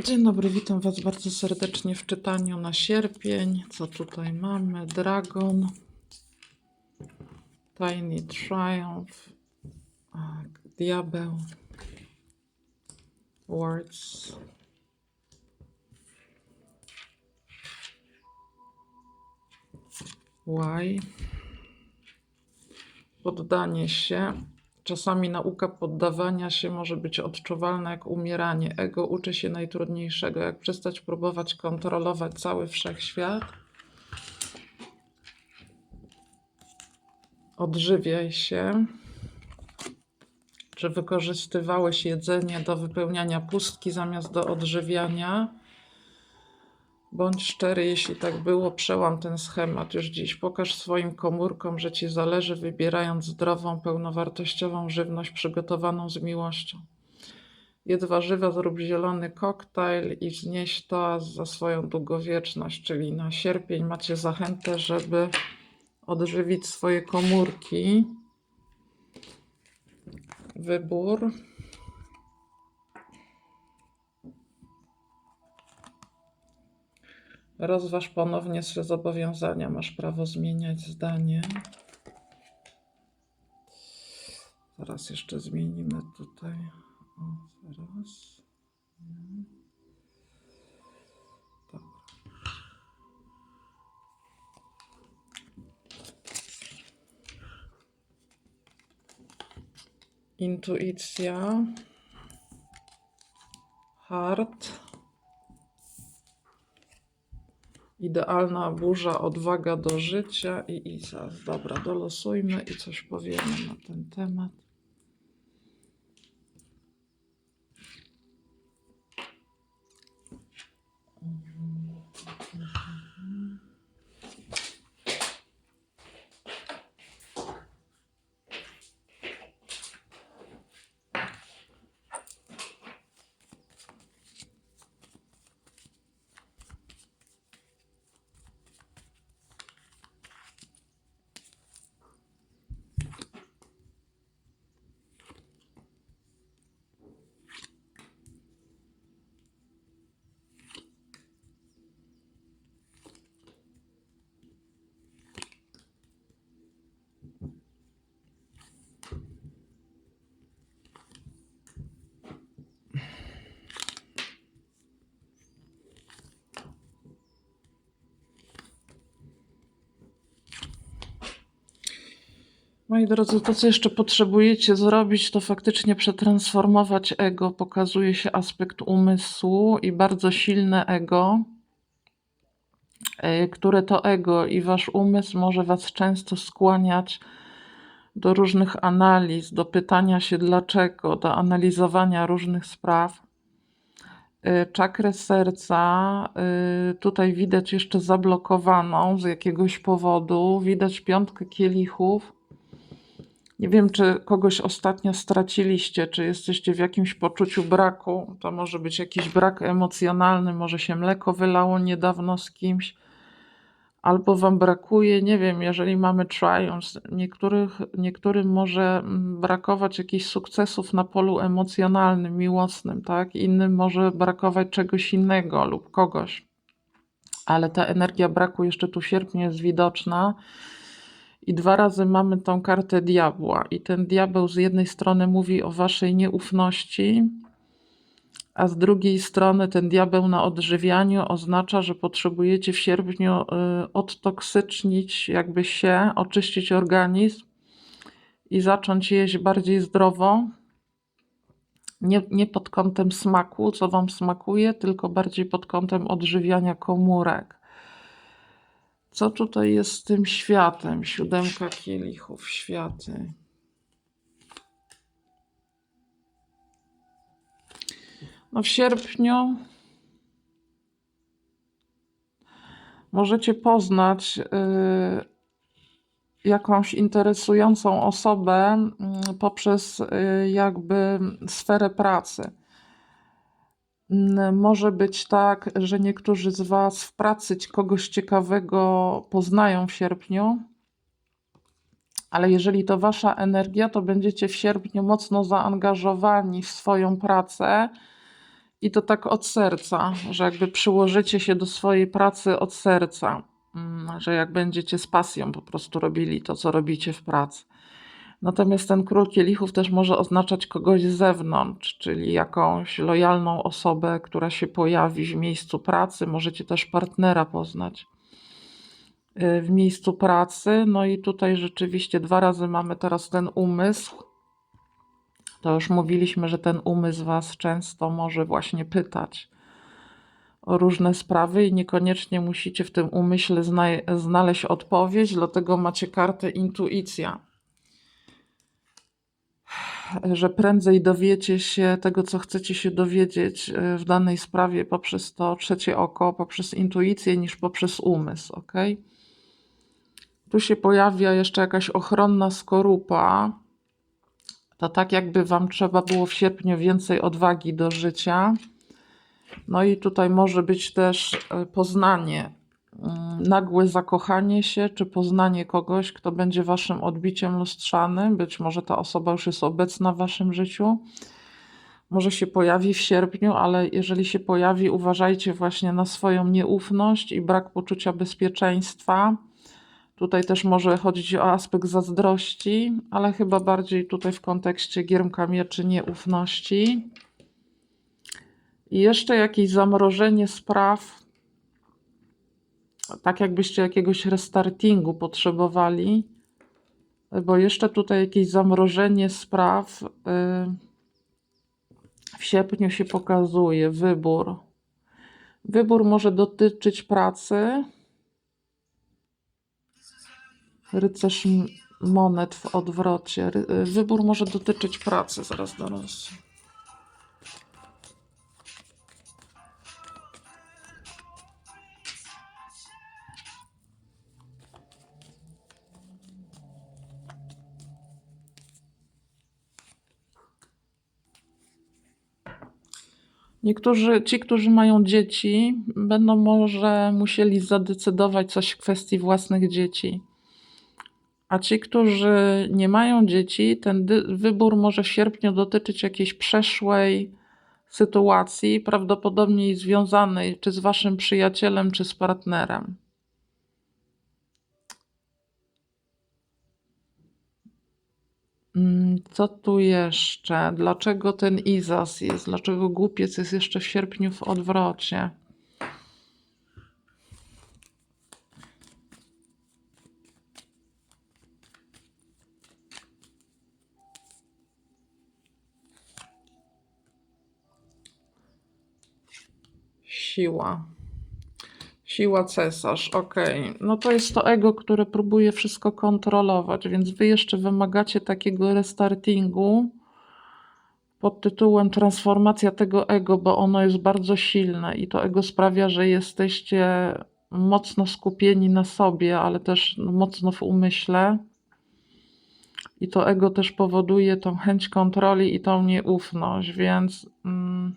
Dzień dobry, witam Was bardzo serdecznie w czytaniu na sierpień. Co tutaj mamy? Dragon, Tiny Triumph, a, Diabeł, Words, Why, poddanie się. Czasami nauka poddawania się może być odczuwalna jak umieranie. Ego uczy się najtrudniejszego, jak przestać próbować kontrolować cały wszechświat. Odżywiaj się. Czy wykorzystywałeś jedzenie do wypełniania pustki zamiast do odżywiania? Bądź szczery, jeśli tak było, przełam ten schemat już dziś. Pokaż swoim komórkom, że ci zależy, wybierając zdrową, pełnowartościową żywność przygotowaną z miłością. Jedz warzywa, zrób zielony koktajl i znieś to za swoją długowieczność, czyli na sierpień macie zachętę, żeby odżywić swoje komórki. Wybór. Rozważ ponownie swe zobowiązania. Masz prawo zmieniać zdanie. Zaraz jeszcze zmienimy tutaj. O, zaraz. Intuicja. Hart. Idealna burza, odwaga do życia i Izas. Dobra, dolosujmy i coś powiemy na ten temat. Moi drodzy, to co jeszcze potrzebujecie zrobić, to faktycznie przetransformować ego. Pokazuje się aspekt umysłu i bardzo silne ego, e, które to ego i wasz umysł może was często skłaniać do różnych analiz, do pytania się dlaczego, do analizowania różnych spraw. E, Czakrę serca e, tutaj widać jeszcze zablokowaną z jakiegoś powodu. Widać piątkę kielichów. Nie wiem, czy kogoś ostatnio straciliście, czy jesteście w jakimś poczuciu braku. To może być jakiś brak emocjonalny, może się mleko wylało niedawno z kimś, albo wam brakuje, nie wiem, jeżeli mamy triumphs, niektórych, niektórym może mm, brakować jakichś sukcesów na polu emocjonalnym, miłosnym, tak? Innym może brakować czegoś innego lub kogoś. Ale ta energia braku jeszcze tu w sierpniu jest widoczna. I dwa razy mamy tą kartę diabła. I ten diabeł z jednej strony mówi o waszej nieufności, a z drugiej strony ten diabeł na odżywianiu oznacza, że potrzebujecie w sierpniu y, odtoksycznić jakby się, oczyścić organizm i zacząć jeść bardziej zdrowo. Nie, nie pod kątem smaku, co wam smakuje, tylko bardziej pod kątem odżywiania komórek. Co tutaj jest z tym światem? Siódemka kielichów, światy. No w sierpniu możecie poznać y, jakąś interesującą osobę y, poprzez y, jakby sferę pracy. Może być tak, że niektórzy z Was w pracy kogoś ciekawego poznają w sierpniu, ale jeżeli to Wasza energia, to będziecie w sierpniu mocno zaangażowani w swoją pracę I to tak od serca, że jakby przyłożycie się do swojej pracy od serca, Mm, że jak będziecie z pasją po prostu robili to, co robicie w pracy. Natomiast ten król kielichów też może oznaczać kogoś z zewnątrz, czyli jakąś lojalną osobę, która się pojawi w miejscu pracy. Możecie też partnera poznać y, w miejscu pracy. No i tutaj rzeczywiście dwa razy mamy teraz ten umysł. To już mówiliśmy, że ten umysł Was często może właśnie pytać o różne sprawy i niekoniecznie musicie w tym umyśle zna- znaleźć odpowiedź, dlatego macie kartę intuicja że prędzej dowiecie się tego, co chcecie się dowiedzieć e, w danej sprawie poprzez to trzecie oko, poprzez intuicję, niż poprzez umysł, ok? Tu się pojawia jeszcze jakaś ochronna skorupa. To tak, jakby Wam trzeba było w sierpniu więcej odwagi do życia. No i tutaj może być też e, poznanie, mm, nagłe zakochanie się, czy poznanie kogoś, kto będzie Waszym odbiciem lustrzanym. Być może ta osoba już jest obecna w Waszym życiu. Może się pojawi w sierpniu, ale jeżeli się pojawi, uważajcie właśnie na swoją nieufność i brak poczucia bezpieczeństwa. Tutaj też może chodzić o aspekt zazdrości, ale chyba bardziej tutaj w kontekście giermka mieczy nieufności. I jeszcze jakieś zamrożenie spraw, tak jakbyście jakiegoś restartingu potrzebowali, bo jeszcze tutaj jakieś zamrożenie spraw y, w sierpniu się pokazuje, wybór. Wybór może dotyczyć pracy. Rycerz monet w odwrocie. Wybór może dotyczyć pracy, zaraz do Niektórzy, ci, którzy mają dzieci, będą może musieli zadecydować coś w kwestii własnych dzieci. A ci, którzy nie mają dzieci, ten wybór może w sierpniu dotyczyć jakiejś przeszłej sytuacji, prawdopodobnie związanej czy z waszym przyjacielem, czy z partnerem. Mm, Co tu jeszcze? Dlaczego ten Izas jest? Dlaczego głupiec jest jeszcze w sierpniu w odwrocie? Siła. Siła cesarz, okej. No to jest to ego, które próbuje wszystko kontrolować, więc wy jeszcze wymagacie takiego restartingu pod tytułem transformacja tego ego, bo ono jest bardzo silne i to ego sprawia, że jesteście mocno skupieni na sobie, ale też mocno w umyśle. I to ego też powoduje tą chęć kontroli i tą nieufność, więc mm,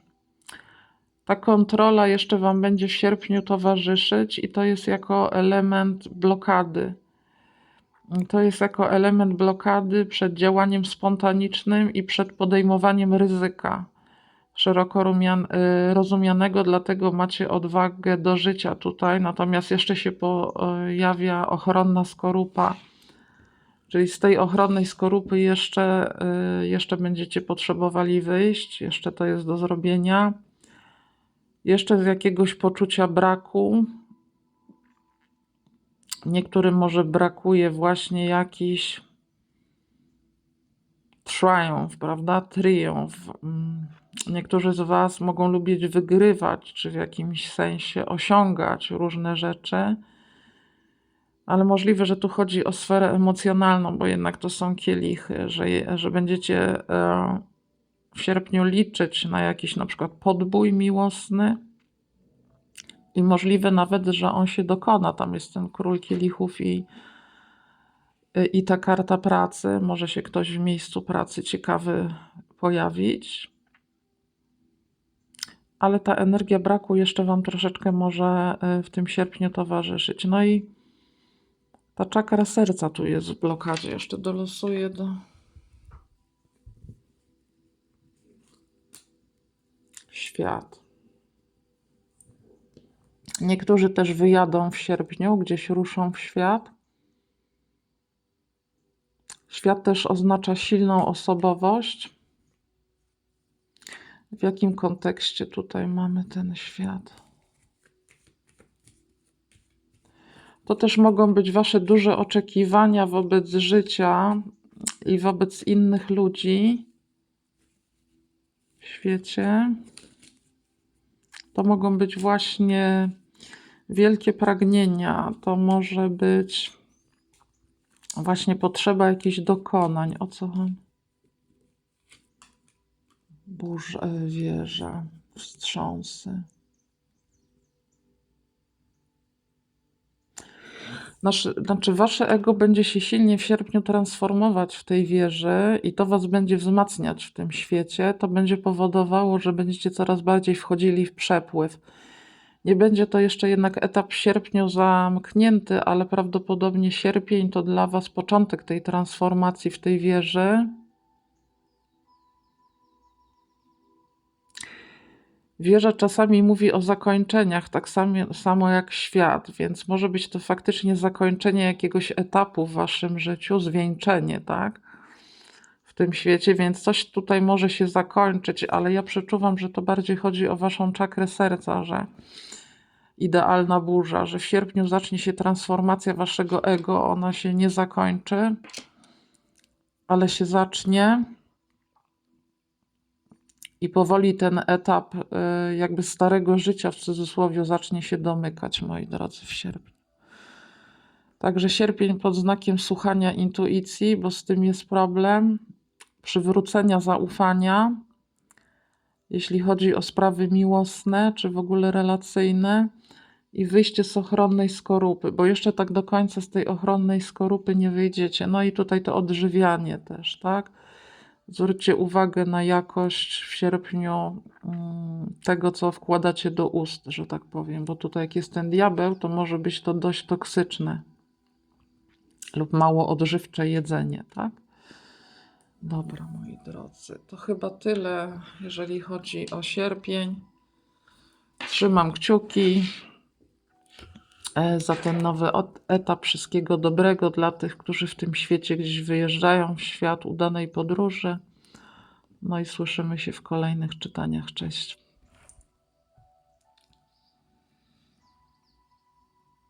ta kontrola jeszcze Wam będzie w sierpniu towarzyszyć i to jest jako element blokady. To jest jako element blokady przed działaniem spontanicznym i przed podejmowaniem ryzyka szeroko rumian- y, rozumianego, dlatego macie odwagę do życia tutaj. Natomiast jeszcze się pojawia ochronna skorupa, czyli z tej ochronnej skorupy jeszcze, y, jeszcze będziecie potrzebowali wyjść, jeszcze to jest do zrobienia. Jeszcze z jakiegoś poczucia braku. Niektórym może brakuje właśnie jakiś triumph, prawda? Triumf. Mm, Niektórzy z Was mogą lubić wygrywać, czy w jakimś sensie osiągać różne rzeczy, ale możliwe, że tu chodzi o sferę emocjonalną, bo jednak to są kielichy, że, że będziecie e, w sierpniu liczyć na jakiś na przykład podbój miłosny i możliwe nawet, że on się dokona. Tam jest ten król kielichów i, i ta karta pracy. Może się ktoś w miejscu pracy ciekawy pojawić. Ale ta energia braku jeszcze Wam troszeczkę może y, w tym sierpniu towarzyszyć. No i ta czakra serca tu jest w blokadzie. Jeszcze dolosuję do. Świat. Niektórzy też wyjadą w sierpniu, gdzieś ruszą w świat. Świat też oznacza silną osobowość. W jakim kontekście tutaj mamy ten świat? To też mogą być Wasze duże oczekiwania wobec życia i wobec innych ludzi w świecie. To mogą być właśnie wielkie pragnienia, to może być właśnie potrzeba jakichś dokonań. O co chodzi? Burza, e, wieża, wstrząsy. Nasze, znaczy, wasze ego będzie się silnie w sierpniu transformować w tej wieży i to was będzie wzmacniać w tym świecie. To będzie powodowało, że będziecie coraz bardziej wchodzili w przepływ. Nie będzie to jeszcze jednak etap w sierpniu zamknięty, ale prawdopodobnie sierpień to dla was początek tej transformacji w tej wieży. Wieża czasami mówi o zakończeniach, tak samo, samo jak świat, więc może być to faktycznie zakończenie jakiegoś etapu w waszym życiu, zwieńczenie, tak? W tym świecie, więc coś tutaj może się zakończyć, ale ja przeczuwam, że to bardziej chodzi o waszą czakrę serca, że idealna burza, że w sierpniu zacznie się transformacja waszego ego, ona się nie zakończy, ale się zacznie. I powoli ten etap y, jakby starego życia w cudzysłowie zacznie się domykać, moi drodzy, w sierpniu. Także sierpień pod znakiem słuchania intuicji, bo z tym jest problem, przywrócenia zaufania, jeśli chodzi o sprawy miłosne czy w ogóle relacyjne i wyjście z ochronnej skorupy, bo jeszcze tak do końca z tej ochronnej skorupy nie wyjdziecie. No i tutaj to odżywianie też, tak? Zwróćcie uwagę na jakość w sierpniu mm, tego, co wkładacie do ust, że tak powiem, bo tutaj jak jest ten diabeł, to może być to dość toksyczne lub mało odżywcze jedzenie, tak? Dobra, moi drodzy, to chyba tyle, jeżeli chodzi o sierpień. Trzymam kciuki za ten nowy etap. Wszystkiego dobrego dla tych, którzy w tym świecie gdzieś wyjeżdżają w świat udanej podróży. No i słyszymy się w kolejnych czytaniach. Cześć.